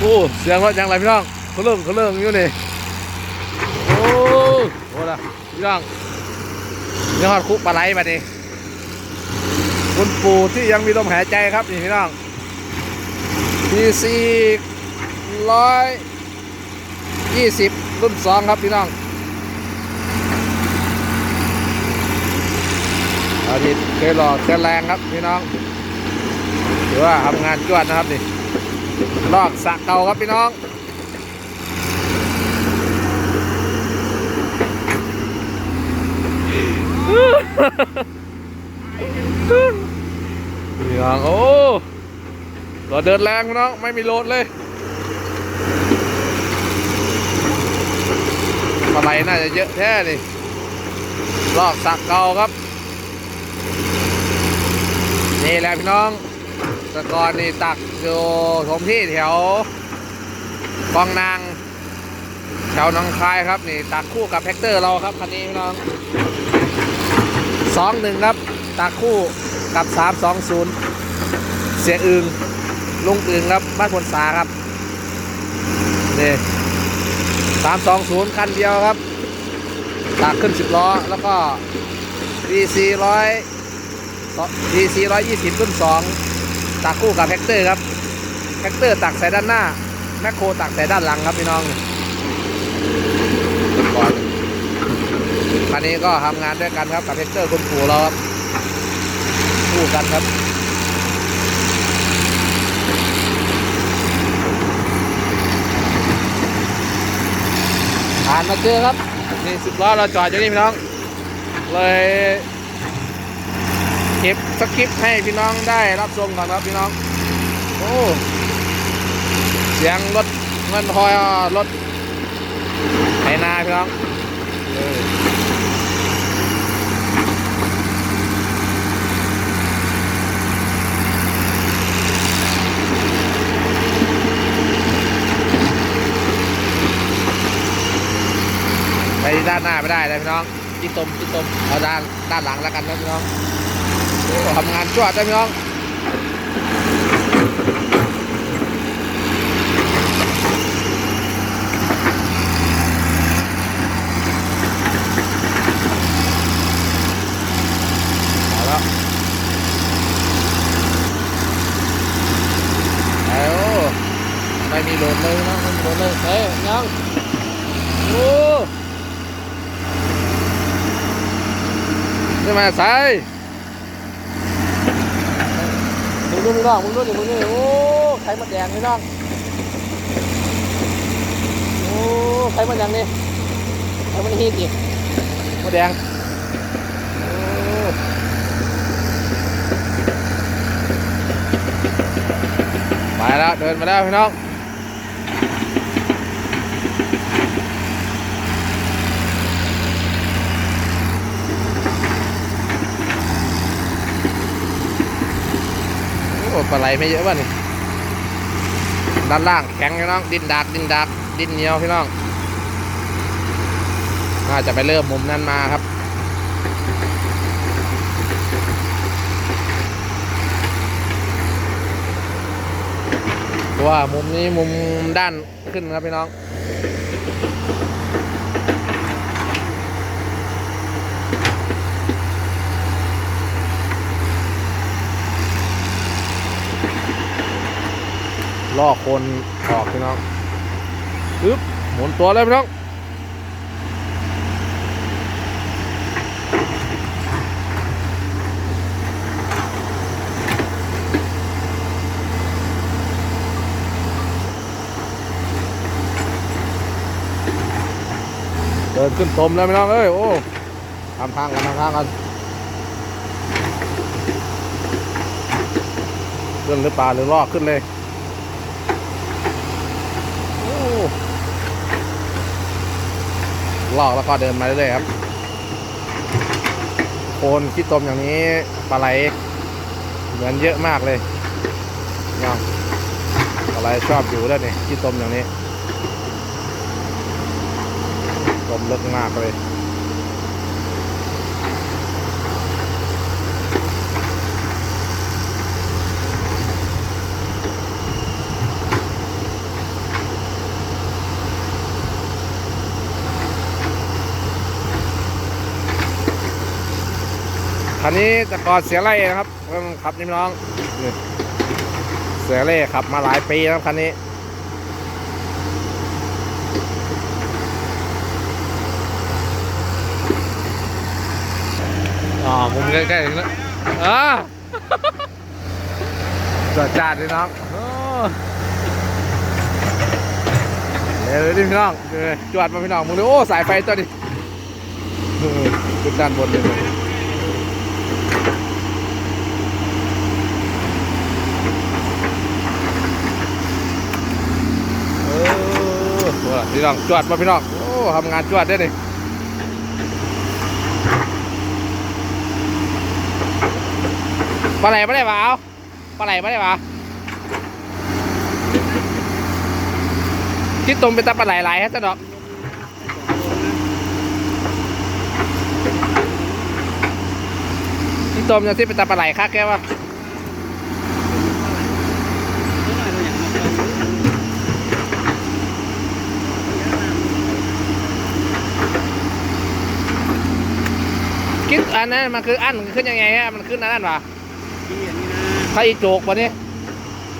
โอ้เสียงรถยังไรพี่น้องเขาเริ่มเขาเริ่มอยู่นี่โอ้โหละพี่น้องยอดคุกปลาไหลมาดิคุณปู่ที่ยังมีลมหายใจครับนี่พี่น้องพีซีร้อยยี่สิบรุ่นสองครับพี่น้องอาทิตย์เคยหล่อเคยแรงครับพี่น้องถือว่าทำงานจวดนะครับนี่ ลอกสะเก่าครับพี่น้องพี่น้องโอ้ตัวเดินแรงพี่น้องไม่มีโลดเลยอะไรน่าจะเยอะแท้นี่ลอกสระเก่าครับ นี่แหละพี่น้อง ตะกอนนี่ตักอยู่ถมที่แถวกองนางแถวหน้องคายครับนี่ตักคู่กับแท็กเตอร์เราครับคันนี้พี่น้องสองหนึ่งครับตักคู่กับสามสองศูนย์เสียอึงลุงอึงครับบ้านพลสาครับนี่สามสองศูนย์คันเดียวครับตักขึ้นสิบล้อแล้วก็ DC ร้อย DC ร้อยยี่สิบรุ่นสอง ตักคู่กับแท็กเตอร์ครับแท็กเตอร์ตักใส่ด้านหน้า แมคโครตักใส่ด้านหลังครับพี่น้องก่อนคันนี้ก็ทำงานด้วยกันครับกับแท็กเตอร์คุณปู่เราครับคู่กันครับผ่านมาเจอครับนี่สิบล้อเราจอดอยู่นี่พี่น้องเลย สคริปต์ให้พี่น้องได้รับชมก่อนครับพี่น้อง โอ้เสียงรถเงินทอยรถไถนาพี่น้องไปด้านหน้าไม่ได้เลยพี่น้องที่ตมที่ตมเอาด้านด้านหลังแล้วกันนะพี่น้อง ทำงานจวดได้พี่น้องเอาแล้วเอาไม่มีโหลดเลยนะไม่มีโหลดเลยเฮ้ยยังโอ้นี่มาใส่ มึงดูนี่น้องมึงดูดิมึงดูนี่โอ้ไข่มดแดงนี่น้องโอ้ไข่มดแดงนี่ไข่มดฮีดดิมดแดงไปแล้วเดินมาแล้วพี่น้อง ปลาไหลไม่เยอะป่ะนี่ด้านล่างแข็งพี่น้องดินดักดินดักดินเหนียวพี่น้องน่าจะไปเริ่มมุมนั้นมาครับตัวมุมนี้มุมด้านขึ้นครับพี่น้อง ล่อคนออกพี่น้องปึ๊บหมุนตัวเลยพี่น้องเดินขึ้นตมแล้วพี่น้องเอ้ยโอ้ทำทางกันทำทางกันขึ้นหรือเปล่าหรือลอกขึ้นเลย โอ้ ลอกแล้วก็เดินมาเรื่อยๆครับโคนขี้ตมอย่างนี้ปลาไหลเหมือนเยอะมากเลยเนาะปลาไหลชอบอยู่แล้วนี่ขี้ตมอย่างนี้ตมลึกมากเลย คันนี้แต่ก่อนเสียไล่นะครับเพ่งขับนี่น้อง เสียเล่ขับมาหลายปีแล้วคันนี้อ๋อมุมใกล้ๆถึงแล้วอ่าจอดจาดเลยน้องโอ้เร็วเลยดิพี่น้องเออจวดมาพี่น้องมึงดูโอ้ สายไฟตัวนี้ขึ้นด้านบนเลยเออว่า พี่น้องจวดมาพี่น้องโอ้ทำงานจวดได้เลยปลาไหลไม่ได้เปล่าปลาไหลไม่ได้เปล่าที่ตมเป็นตาปลาไหลไหลฮะจ๊ะดอกที่ตมจะที่เป็นตาปลาไหลคักแกวะ คิดอันนั้นมันคืออันมันขึ้นยังไงฮะมันขึ้นอันนั้นวะถ้าอีโจกวะนี่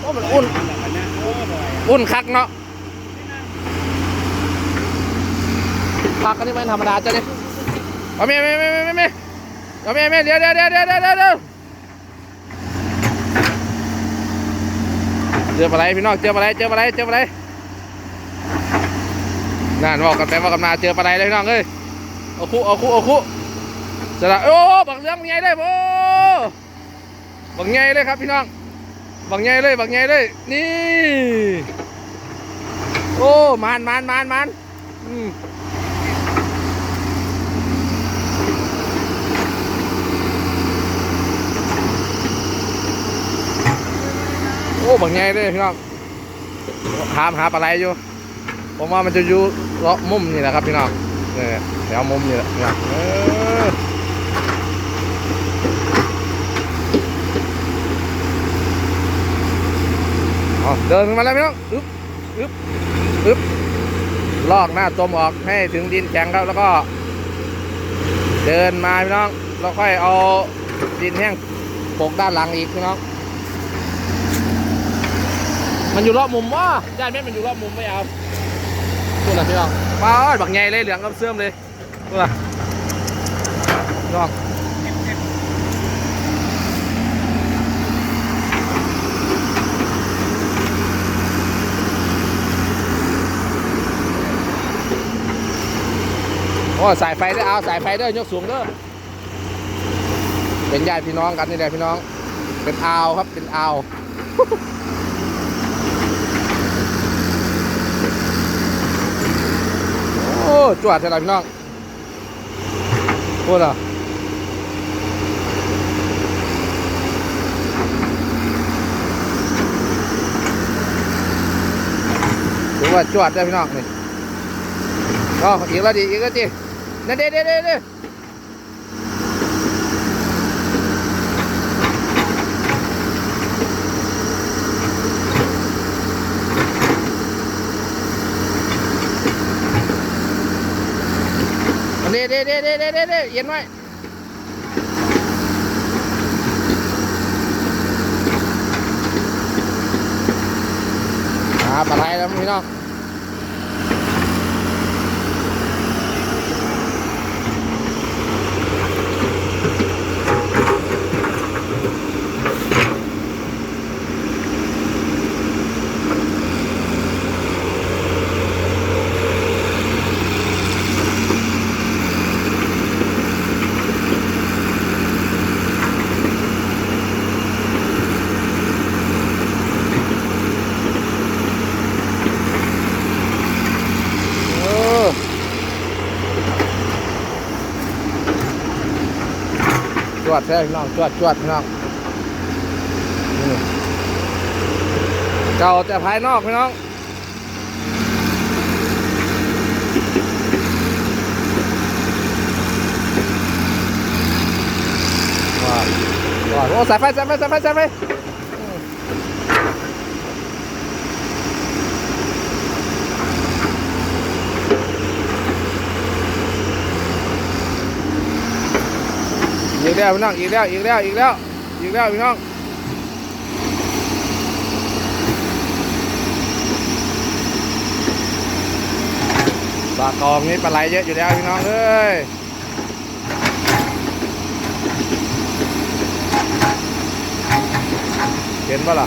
โอ้มันอุ่นอุ่นคักเนาะคักอันนี้มันธรรมดาจ้ะนี่เอาเมียเมียเมียเมียเมียเอาเมียเมียเดี๋ยวเดี๋ยวเดี๋ยวเดี๋ยวเดี๋ยวเดี๋ยวเดี๋ยวเจออะไรพี่น้องเจออะไรเจออะไรเจออะไรนั่นบอกกันไปบอกกันมาเจออะไรเลยพี่น้องเอ้ยเอาคู่เอาคู่เอาคู่เสร็จแล้วโอ้บักเรื่องใหญ่เลยโอ้บักใหญ่เลยครับพี่น้องบักใหญ่เลยบักใหญ่เลย นี่ โอ้มานมานมานมานอืมโอ้บักใหญ่เลยพี่น้องหามหาปลาไหลอยู่ผมว่ามันจะอยู่เลาะมุมนี่แหละครับพี่น้องเนี่ยแถวมุมนี่แหละพี่น้อง เอาเดินมาแล้วพี่น้องอึ๊บอึ๊บอึ๊บลอกหน้าตมออกให้ถึงดินแข็งครับแล้วก็ เดินมาพี่น้องแล้วค่อยเอาดินแห้งโปกด้านหลังอีกพี่น้องมันอยู่รอบมุมว่าด้านนี้มันอยู่รอบมุมไม่เอาดูนะพี่น้องป้าบักใหญ่เลยเหลืองกับเสื่อมเลยดูนะพี่น้อง โอ้สายไฟด้อเอาสายไฟด้อยกสูงเด้อเป็นญาติพี่น้องกันนี่แหละพี่น้อง เป็นอาวครับเป็นอาวโอ้จวดใช่ไหมพี่น้องโอ้ล่ะถือว่าจวดได้พี่น้องนี่อ๋ออีกแล้วดิอีกแล้วดิ เด้เด้เด้เด้เด้เด้เด้เด้เด้เด้เย็นไว้ปลาไหลแล้วพี่น้อง เออจ วดแท้พี่น้องจวดจวดพี่น้องเก่าแต่ภายนอกพี่น้องว้าวว้าวโอ้สายไฟสายไฟสายไฟสายไฟ แล้วพี่น้องอีกแล้วอีกแล้วอีกแล้วอีกแล้วพี่น้องปลากองนี่ปลาไหลเยอะอยู่แล้วพี่น้องเอ้ยเห็นปะล่ะ